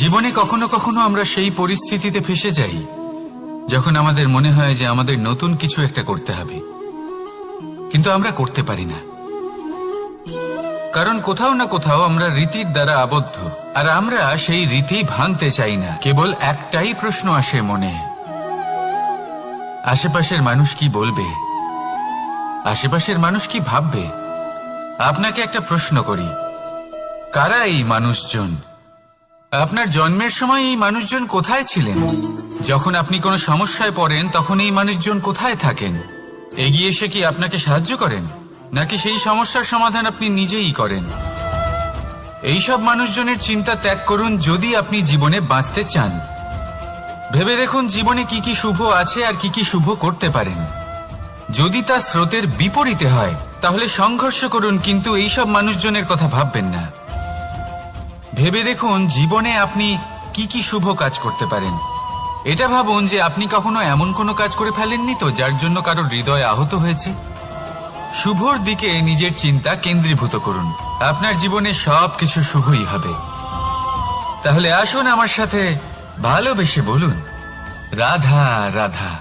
জীবনে কখনো কখনো আমরা সেই পরিস্থিতিতে ফেসে যাই, যখন আমাদের মনে হয় যে আমাদের নতুন কিছু একটা করতে হবে। কিন্তু আমরা করতে পারি না। কারণ কোথাও না কোথাও আমরা রীতির দ্বারা আবদ্ধ, আর আমরা সেই রীতি ভাঙতে চাই না। কেবল একটাই প্রশ্ন আসে মনে। আশেপাশের মানুষ কি বলবে? আশেপাশের মানুষ কি ভাববে? আপনাকে একটা প্রশ্ন করি। কারা এই মানুষজন? আপনার জন্মের সময় এই মানুষজন কোথায় ছিলেন? যখন আপনি কোনো সমস্যায় পড়েন, তখন এই মানুষজন কোথায় থাকেন? এগিয়ে এসে কি আপনাকে সাহায্য করেন? নাকি সেই সমস্যার সমাধান আপনি নিজেই করেন? এইসব মানুষজনের চিন্তা ত্যাগ করুন যদি আপনি জীবনে বাঁচতে চান। ভেবে দেখুন জীবনে কি কি শুভ আছে আর কি কি শুভ করতে পারেন। যদি তা স্রোতের বিপরীতে হয়, তাহলে সংঘর্ষ করুন, কিন্তু এইসব মানুষজনের কথা ভাববেন না। ভেবে দেখুন জীবনে আপনি কি কি শুভ কাজ করতে পারেন। এটা ভাবুন যে আপনি কখনো এমন কোনো কাজ করে ফেলেননি তো যার জন্য কারোর হৃদয় আহত হয়েছে। শুভর দিকে নিজের চিন্তা কেন্দ্রীভূত করুন। আপনার জীবনে সব কিছু শুভই হবে। তাহলে আসুন আমার সাথে ভালোবেসে বলুন, রাধা রাধা।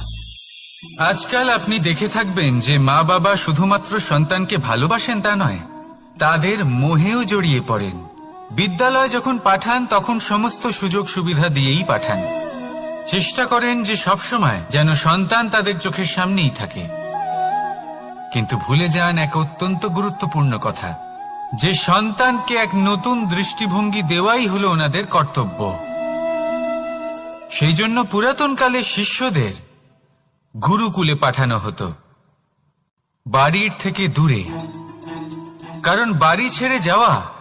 আজকাল আপনি দেখে থাকবেন যে মা বাবা শুধুমাত্র সন্তানকে ভালোবাসেন তা নয়, তাদের মোহেও জড়িয়ে পড়েন। বিদ্যালয় যখন পাঠান, তখন সমস্ত সুযোগ সুবিধা দিয়েই পাঠান। চেষ্টা করেন যে সবসময় যেন সন্তান তাদের চোখের সামনেই থাকে। কিন্তু ভুলে যান এক অত্যন্ত গুরুত্বপূর্ণ কথা। যে সন্তানকে এক নতুন দৃষ্টিভঙ্গি দেওয়াই হলো ওনাদের কর্তব্য। সেই জন্য পুরাতন কালে শিষ্যদের গুরুকুলে পাঠানো হতো। বাড়ির থেকে দূরে। কারণ বাড়ি ছেড়ে যাওয়া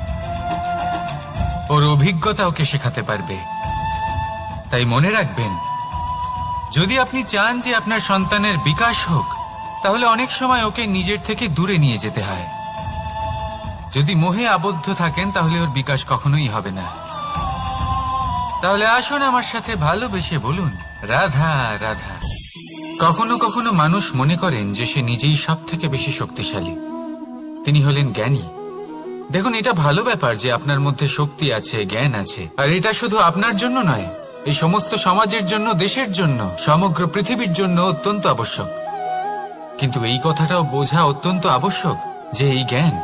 ওর অভিজ্ঞতা ওকে শেখাতে পারবে। তাই মনে রাখবেন, যদি আপনি চান যে আপনার সন্তানের বিকাশ হোক, তাহলে অনেক সময় ওকে নিজের থেকে দূরে নিয়ে যেতে হয়। যদি মোহে আবদ্ধ থাকেন, তাহলে ওর বিকাশ কখনোই হবে না। তাহলে আসুন আমার সাথে ভালোবেসে বলুন, রাধা রাধা। কখনো কখনো মানুষ মনে করেন যে সে নিজেই সব থেকে বেশি শক্তিশালী। তিনি হলেন জ্ঞানী। দেখুন, এটা ভালো ব্যাপার যে আপনার মধ্যে শক্তি আছে, জ্ঞান আছে। আর এটা শুধু আপনার জন্য নয়, এই সমস্ত সমাজের জন্য, দেশের জন্য, সমগ্র পৃথিবীর জন্য অত্যন্ত আবশ্যক। কিন্তু এই কথাটাও বোঝা অত্যন্ত আবশ্যক যে এই জ্ঞান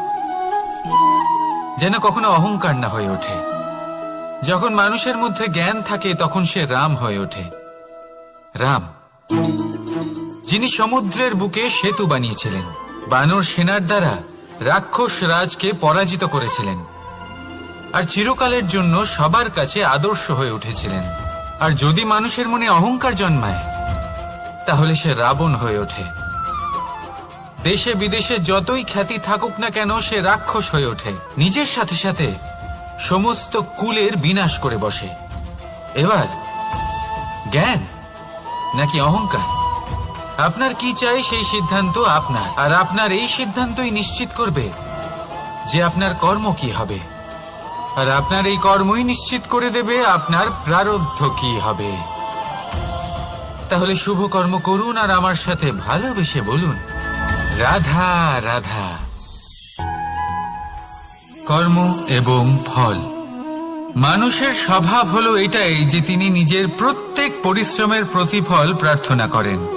যেন কখনো অহংকার না হয়ে ওঠে। যখন মানুষের মধ্যে জ্ঞান থাকে, তখন সে রাম হয়ে ওঠে। রাম, যিনি সমুদ্রের বুকে সেতু বানিয়েছিলেন, বানর সেনার দ্বারা রাক্ষস রাজকে পরাজিত করেছিলেন। আর চিরকালের জন্য সবার কাছে আদর্শ হয়ে উঠেছিলেন। আর যদি মানুষের মনে অহংকার জন্মায়, তাহলে সে রাবণ হয়ে ওঠে। দেশে বিদেশে যতই খ্যাতি থাকুক না কেন, সে রাক্ষস হয়ে ওঠে। নিজের সাথে সাথে সমস্ত কুলের বিনাশ করে বসে। এবার জ্ঞান নাকি অহংকার? আপনার কি চাই সেই সিদ্ধান্ত আপনার। আর আপনার এই সিদ্ধান্তই নিশ্চিত করবে যে আপনার কর্ম কি হবে। আর আপনার এই কর্মই নিশ্চিত করে দেবে আপনার প্রারব্ধ কি হবে। তাহলে শুভ কর্ম করুন আর আমার সাথে ভালোবেসে বলুন, রাধা রাধা। কর্ম এবং ফল। মানুষের স্বভাব হলো এটাই যে তিনি নিজের প্রত্যেক পরিশ্রমের প্রতিফল প্রার্থনা করেন।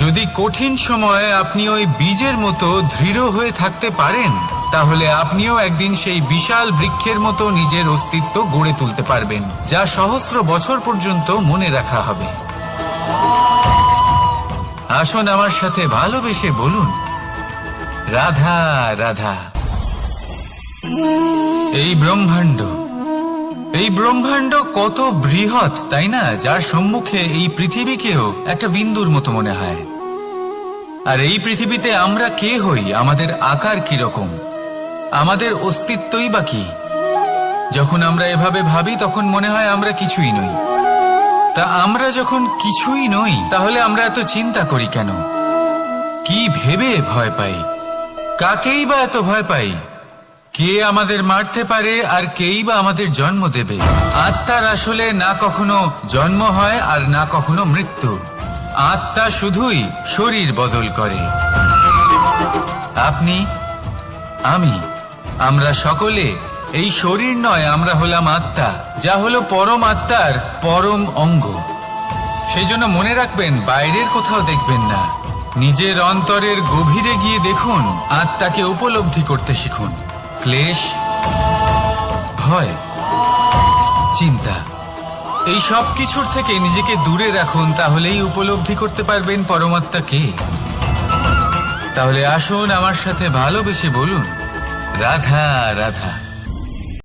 যদি কঠিন সময়ে আপনি ওই বীজের মতো দৃঢ় হয়ে থাকতে পারেন, তাহলে আপনিও একদিন সেই বিশাল বৃক্ষের মতো নিজের অস্তিত্ব গড়ে তুলতে পারবেন, যা সহস্র বছর পর্যন্ত মনে রাখা হবে। আসুন আমার সাথে ভালোবেসে বলুন, রাধা রাধা। এই ব্রহ্মাণ্ড এই ব্রহ্মাণ্ড কত বৃহৎ, তাই না? যার সম্মুখে এই পৃথিবীকেও একটা বিন্দুর মতো মনে হয়। আর এই পৃথিবীতে আমরা কে হই? আমাদের আকার কি রকম? আমাদের অস্তিত্বই বা কি? যখন আমরা এভাবে ভাবি, তখন মনে হয় আমরা কিছুই নই। তা আমরা যখন কিছুই নই, তাহলে আমরা এত চিন্তা করি কেন? কি ভেবে ভয় পাই? কাকেই বা এত ভয় পাই? কে আমাদের মারতে পারে আর কেই বা আমাদের জন্ম দেবে? আত্মার আসলে না কখনো জন্ম হয় আর না কখনো মৃত্যু। আত্মা শুধুই শরীর বদল করে। আপনি, আমি, আমরা সকলে এই শরীর নয়, আমরা হলাম আত্মা, যা হলো পরম আত্মার পরম অঙ্গ। সেই জন্য মনে রাখবেন, বাইরের কোথাও দেখবেন না। নিজের অন্তরের গভীরে গিয়ে দেখুন, আত্মাকে উপলব্ধি করতে শিখুন। ক্লেশ, ভয়, চিন্তা। এই সব কিছুর থেকে নিজেকে দূরে রাখুন, তাহলেই উপলব্ধি করতে পারবেন পরমাত্মা পরমাত্মাকে তাহলে আসুন আমার সাথে ভালোবেসে বলুন, রাধা রাধা।